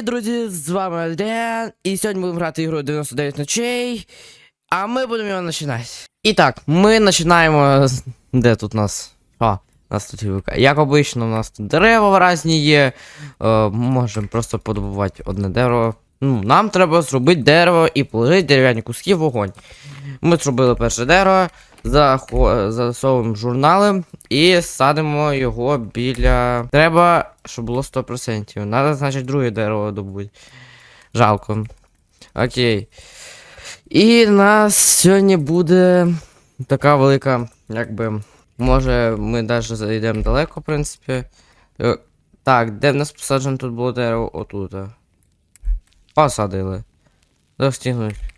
Привіт, друзі! З вами Альден. І сьогодні будемо грати ігру 99 ночей. А ми будемо його починати. І так, ми починаємо. Де тут нас? А, нас тут гілка. Як обично, у нас тут дерева різні є. Е, можемо просто подобувати одне дерево. Ну, нам треба зробити дерево і положити дерев'яні куски в вогонь. Ми зробили перше дерево, засовуємо журнали і садимо його біля. Треба, щоб було 100%. Надо, значить, друге дерево добути. Жалко. Окей. І нас сьогодні буде така велика, якби. Може, ми навіть зайдемо далеко, в принципі. Е, Так, де в нас посаджено тут було дерево? Отут. Посадили. Достигнуть.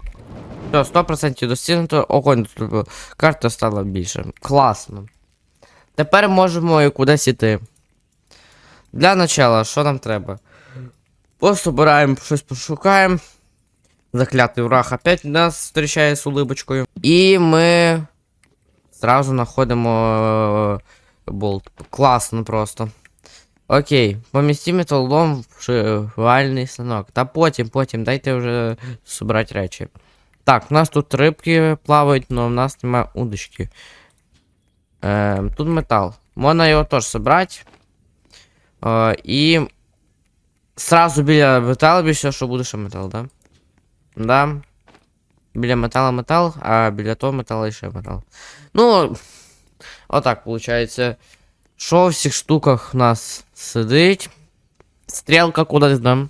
Все, 100% достигнуто. Огонь тут. Карта стала більше. Класно. Тепер можемо і кудись іти. Для начала, що нам треба? Пособираємо, щось пошукаємо. Заклятий враг опять нас зустрічає з улибочкою. І ми зразу знаходимо е, болт. Класно просто. Окей, помістимо металолом в шивальний станок. Та потім, потім, дайте вже собрати речі. Так, у нас тут рибки плавають, але в нас немає удочки. Е, тут метал. Можна його теж собрати. Е, і сразу біля металу більше, що буде ще метал, да? Да. Біля метала метал, а біля того металу ще метал. Ну, отак виходить. Що в всіх штуках у нас сидить? Стрілка кудись, да?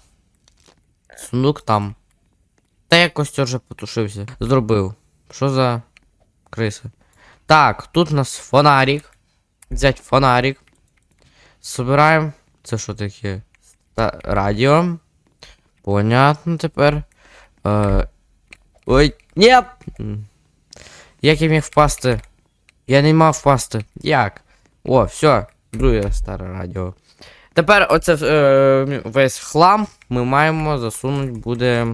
Сундук там. Та я костер вже потушився. Зробив. Що за криси? Так, тут у нас фонарик. Взять фонарик. Собираємо. Це що таке? Та, радіо. Понятно тепер. Е... Ой, нет! Як я міг впасти? Я не мав впасти. Як? О, все, друге старе радіо. Тепер оце е, весь хлам ми маємо засунути буде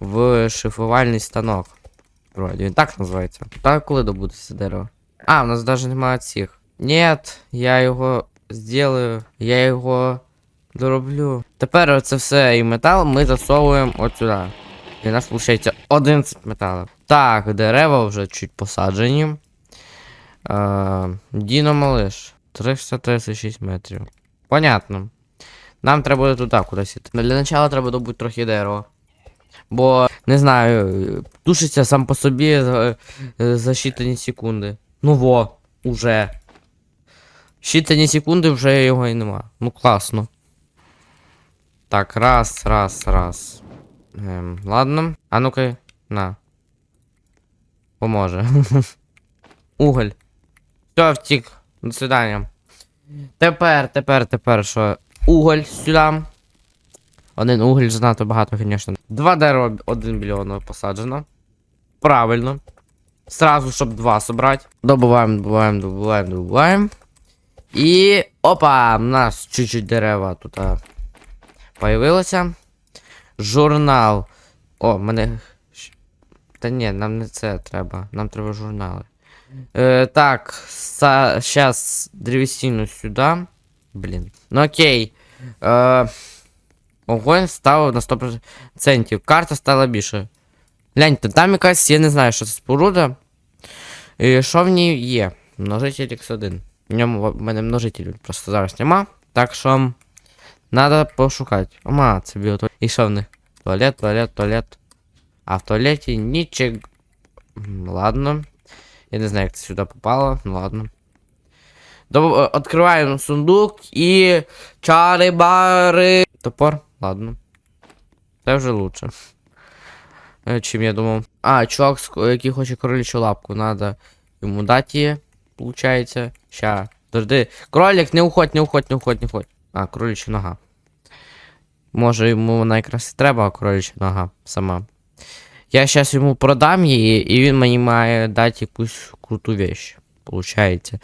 в шифрувальний станок. Вроді він так називається. Так коли добудеться дерево? А, у нас навіть немає цих. Нет, я його зроблю, я його дороблю. Тепер оце все і метал ми засовуємо от сюди. І у нас виходить 11 металів. Так, дерева вже чуть посаджені. Е, Діно малиш. 336 метрів. Понятно. Нам треба буде туди кудись іти. Для начала треба добути трохи дерева. Бо, не знаю, тушиться сам по собі за, за считані секунди. Ну во, уже. Считані секунди вже його і нема. Ну класно. Так, раз, раз, раз. Ем, ладно. А ну-ка, на. Поможе. Уголь. Все, втік. До свидання. Тепер, тепер, тепер що? Уголь сюди. Один уголь занадто багато, звісно. Два дерева, один одного посаджено. Правильно. Сразу, щоб два собрати. Добуваємо, добуваємо, добуваємо, добуваємо. І. Опа! У нас чуть-чуть дерева тут появилося. Журнал. О, мене. Та ні, нам не це треба. Нам треба журнали. Е, так, сейчас древесину сюда. Блін. Ну окей. Е, огонь став на 100%. Карта стала більше. Гляньте, там якась, я не знаю, що це споруда. І що в ній є? Множитель X1. В ньому в мене множитель просто зараз нема. Так що. Надо пошукати. Ама, це біотуалет. І що в них? Туалет, туалет, туалет. А в туалеті нічого. М, Ладно. Я не знаю, як це сюди попало, ну ладно. До, е, Откриваємо сундук і. Чари-бари. Топор? Ладно. Це вже лучше. Е, Чим я думав. А, чувак, який хоче кроличу лапку, надо йому дати її, получається. Ща. Подожди. Кролик, не уходь, не уходь, не уходь, не уходь. А, кролича нога. Може йому вона якраз і треба, кролича нога сама. Я зараз йому продам її, і він мені має дати якусь круту вещь. Получається.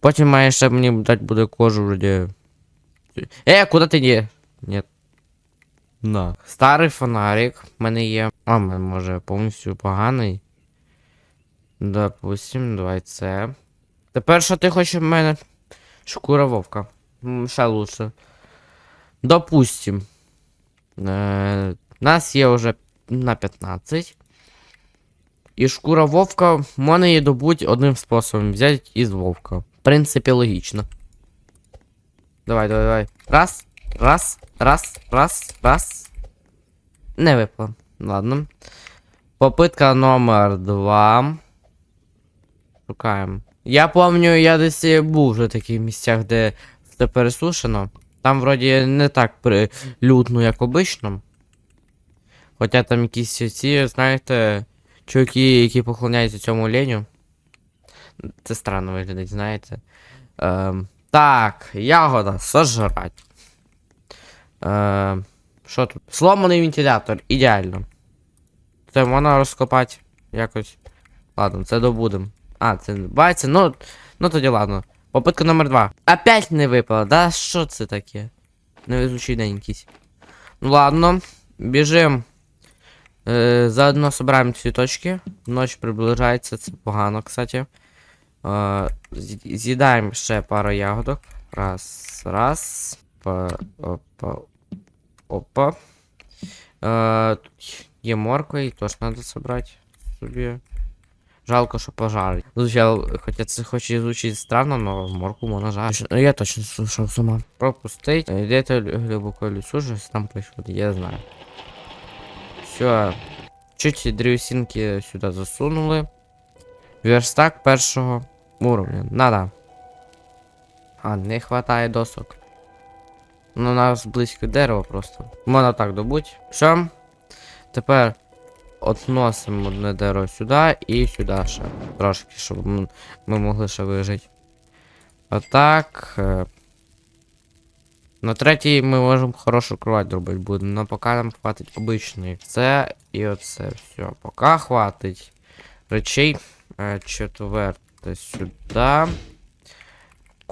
Потім має ще мені дати буде кожу вроді. Е, куди ти є? Ні. На. Старий фонарик в мене є. А, може повністю поганий. Допустим, давай це. Тепер що ти хочеш в мене? Шкура вовка. Ще лучше. Допустим. Е, нас є вже на 15. І шкура вовка можна її добуть одним способом. Взяти із вовка. В принципі, логічно. Давай, давай, давай. Раз, раз, раз, раз, раз. Не випало. Ладно. Попитка номер два. Шукаємо. Я пам'ятаю, я десь був вже в таких місцях, де все пересушено. Там вроді не так прилютно, як обично. Хоча там якісь ці, знаєте, чуваки, які поклоняються цьому оленю. Це странно виглядить, знаєте. Ем, так, ягода, сожрать. Ем, що тут? Сломаний вентилятор, ідеально. Це можна розкопати якось. Ладно, це добудем. А, це бачиться, ну, ну тоді ладно. Попитка номер два. Опять не випала, да? Що це таке? Невезучий день якийсь. Ну ладно, біжим. Е, заодно собираємо цвіточки. Ночь приближається, це погано, кстати. Е, з'їдаємо ще пару ягодок. Раз, раз. Па, опа. Опа. Е, тут є морква, і теж треба собрати собі. Жалко, що пожарить. Звучало, хоча це хоч і звучить странно, но морку можна жарити. Ну, Я точно слушав з ума. Пропустить. Йдете глибоко в лісу, щось там пише, я знаю. Все. Чуть древесинки сюди засунули. Верстак першого уровня. Надо. А, не хватає досок. Ну, у нас близько дерева просто. Можна так добуть. Все. Тепер относимо одне дерево сюди і сюди ще. Трошки, щоб ми могли ще вижити. Отак. е. На третій ми можемо хорошу кровать зробити буде, але поки нам хватить обичної. Це і оце все. Поки хватить. Речей. Е, Четверте сюди.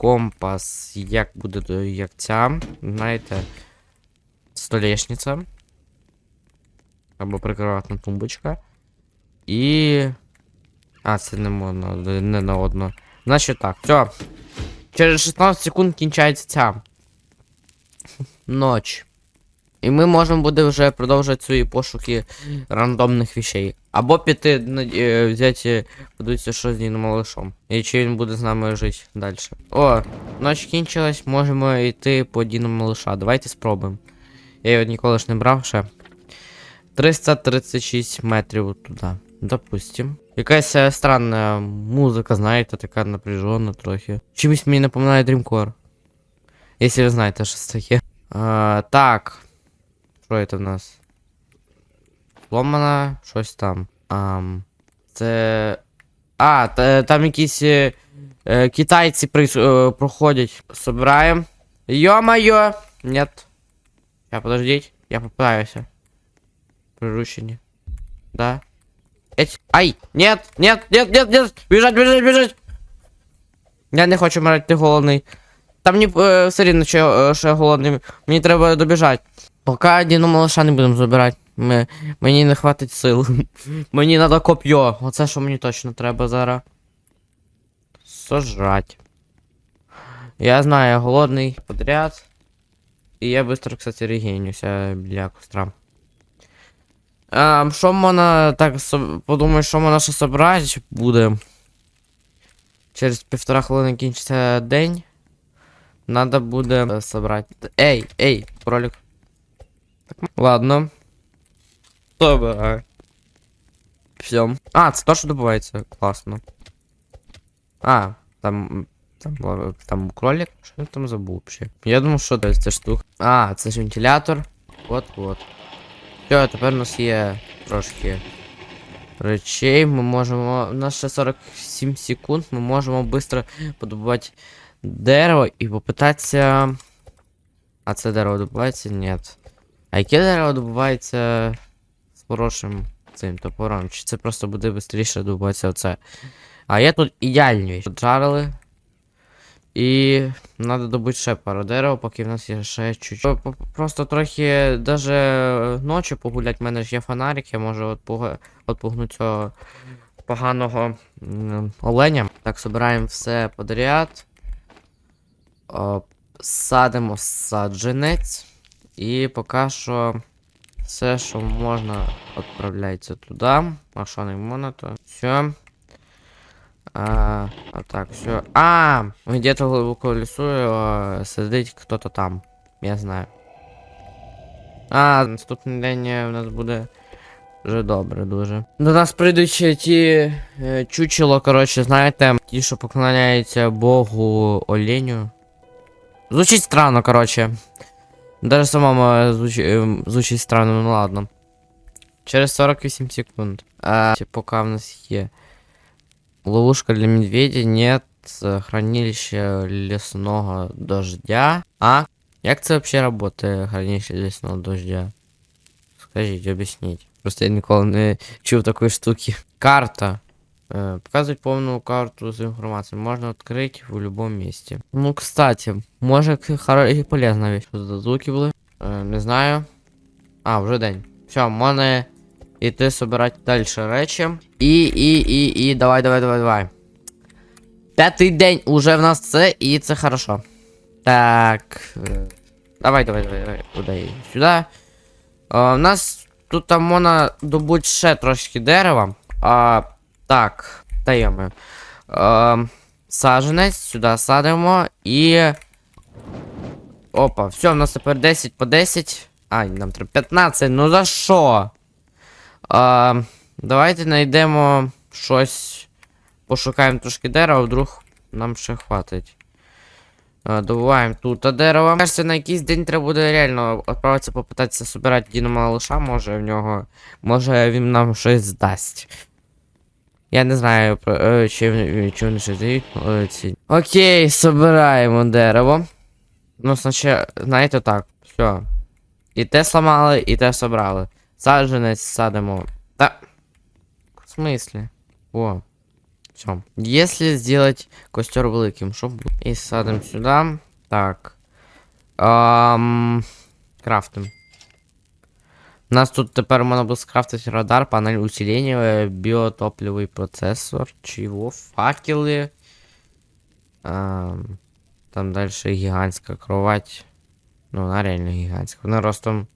Компас, як буде як ця. Знаєте. Столешниця. Або прикроватна тумбочка. І. А, це не можна, не на одно. Значить так, все. Через 16 секунд кінчається ця. Ноч. І ми можемо буде вже продовжувати свої пошуки рандомних вещей. Або піти е, взяти, подивитися, що з Діном малышом. І чи він буде з нами жити далі. О, ноч кінчилась, можемо йти по Діну малыша. Давайте спробуємо. Я його ніколи ж не брав ще. 336 метрів туди. Допустим. Якась е, странна музика, знаєте, така напряжена трохи. Чимось мені напоминає Dreamcore. Якщо ви знаєте, що це таке. А, так. Що це в нас? Сломана, щось там. Ам, це. А, та, там якісь е, е, китайці при, е, проходять. Собираємо. Йо-моє! Нет. Я подождіть, я поправився. Приручені. Да. Эть. Ай! Нет! Нет! Нет! Нет! Нет! Біжать, біжать, біжать! Я не хочу вмирати, ти голодний. Там мені е, все рівно, що, е, що я голодний. Мені треба добіжати. Поки Діну малыша не будемо забирати. Ми, мені не хватить сил. мені треба коп'йо. Оце що мені точно треба зараз. Сожрать. Я знаю, я голодний подряд. І я быстро, кстати, регенюся біля костра. А, що можна так подумаю, що можна ще собрати буде. Через півтора хвилини кінчиться день. Надо буде е, собрати. Ей, ей, кролик. Так, ладно. Собирай. Все. А, це то, що добувається. Класно. А, там. м, Там, ла- там кролик. Що я там забув взагалі? Я думав, що це ця штука. А, це ж вентилятор. От-от. Все, тепер у нас є трошки речей. Ми можемо. У нас ще 47 секунд. Ми можемо швидко подобувати дерево і попитатися. А це дерево добувається? Ні. А яке дерево добувається з хорошим цим топором? Чи це просто буде швидше добуватися оце? А є тут ідеальні. Поджарили. І треба добути ще пару дерева, поки в нас є ще п- Просто трохи даже ночі погулять, в мене ж є фонарик, я можу отпугнути цього поганого оленя. Так, собираємо все подряд. Садимо саджанець. І поки що Все, що можна, відправляється туди. А що не можна, то все. А, а так, все. А, где-то глибоко в лісу е, сидить хто-то там. Я знаю. А, наступний день е, у нас буде вже добре, дуже. До нас прийдуть ще ті е, чучело, коротше, знаєте, ті, що поклоняються Богу Оленю. Звучить странно, коротше. Даже самому е, звучить, е, звучить странно, ну ладно. Через 48 секунд. А, поки в нас є. Ловушка для медведя, нет е, хранилища лесного дождя. А? Як це взагалі работає, хранилище лесного дождя? Скажіть, об'ясніть. Просто я ніколи не чув такої штуки. Карта. Е, Показують повну карту з інформацією. Можна відкрити в будь-якому місці. Ну, кстати, може к- хоро- і полезна вещь. Що за звуки були? Е, не знаю. А, вже день. Все, можна іти собирати далі речі. І, і, і, і, давай, давай, давай, давай. П'ятий день уже в нас це, і це хорошо. Так. е, Давай, давай, давай, давай. Куди? Сюди. У нас тут там можна добути ще трошки дерева. А, так, даємо. А, саженець, сюди садимо і. Опа, все, у нас тепер 10 по 10. Ай, нам треба 15, ну за що? А, давайте знайдемо щось. Пошукаємо трошки дерева, вдруг нам ще хватить. А, добуваємо тут дерево. Кажеться, на якийсь день треба буде реально відправитися попитатися собирати Діна малыша, може в нього. Може він нам щось здасть. Я не знаю, про- е, чи, вони щось дають. е. Окей, собираємо дерево. Ну, спочатку, знаєте так, все. І те сламали, і те собрали. Саджанець садимо. Та. В смысле? О. Все. Если сделать костер великим, що буде? І садимо сюди. Так. Ам... Крафтим. У нас тут тепер можна буде скрафтити радар, панель усиления, биотопливый процессор, чего? Факели. Ам... Там дальше гігантська кровать. Ну, вона реально гігантська. Вона ростом.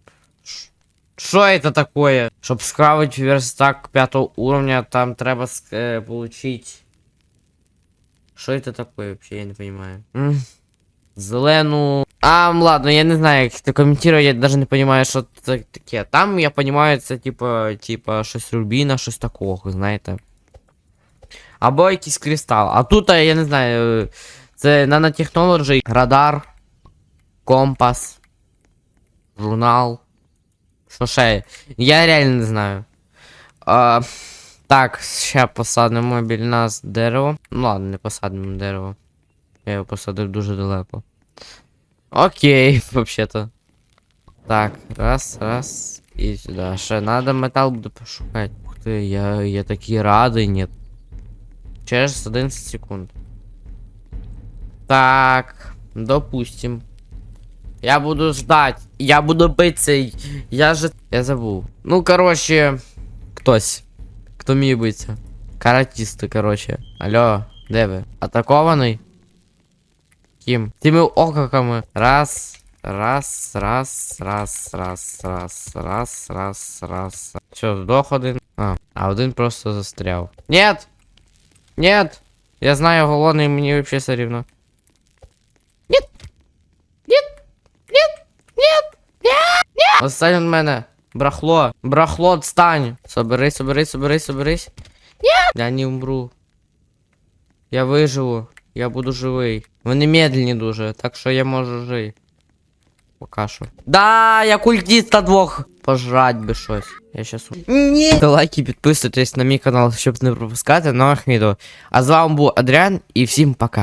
Ш- Що это такое? Щоб скрафтити верстак 5 уровня, там треба е, получить. Що это такое вообще, я не понимаю. Зелену. А, ладно, я не знаю, як це коментувати, я даже не понимаю, що це таке. Там я понимаю, це типа, типа, щось рубіна, щось такого, знаєте. Або якийсь кристал. А тут, я не знаю, це нанотехнологи, радар, компас, журнал. Що ще? Я реально не знаю. А, так, ще посадимо біля нас дерево. Ну ладно, не посадимо дерево. Я його посадив дуже далеко. Окей, взагалі-то. Так, раз, раз. І сюди. Ще надо метал буде пошукати. Ух ти, я, я такий радий, нет. Через 11 секунд. Так, допустим. Я буду ждать. Я буду биться. Я же. Я забув. Ну, короче, хтось. Хто міг биться? Каратісти, короче. Алло, де ви? Атакований? Ким? Тими окаками. Раз. Раз, раз, раз, раз, раз, раз, раз, раз. Все, здох один. А, а один просто застряв. Нет! Нет! Я знаю, голодний, мені вообще все рівно. Нет! Нет! Нет! Нет! Нет! Нет! Отстань від мене! Брахло! Брахло, отстань! Соберись, соберись, соберись, соберись. Нет! Я не умру. Я виживу. Я буду живий. Вони медленні дуже, так що я можу жити. Пока що. Да, я культіста двох. Пожрать би щось. Я щас. у- Ні. Ставте лайки, підписуйтесь на мій канал, щоб не пропускати нових відео. А з вами був Адріан і всім пока.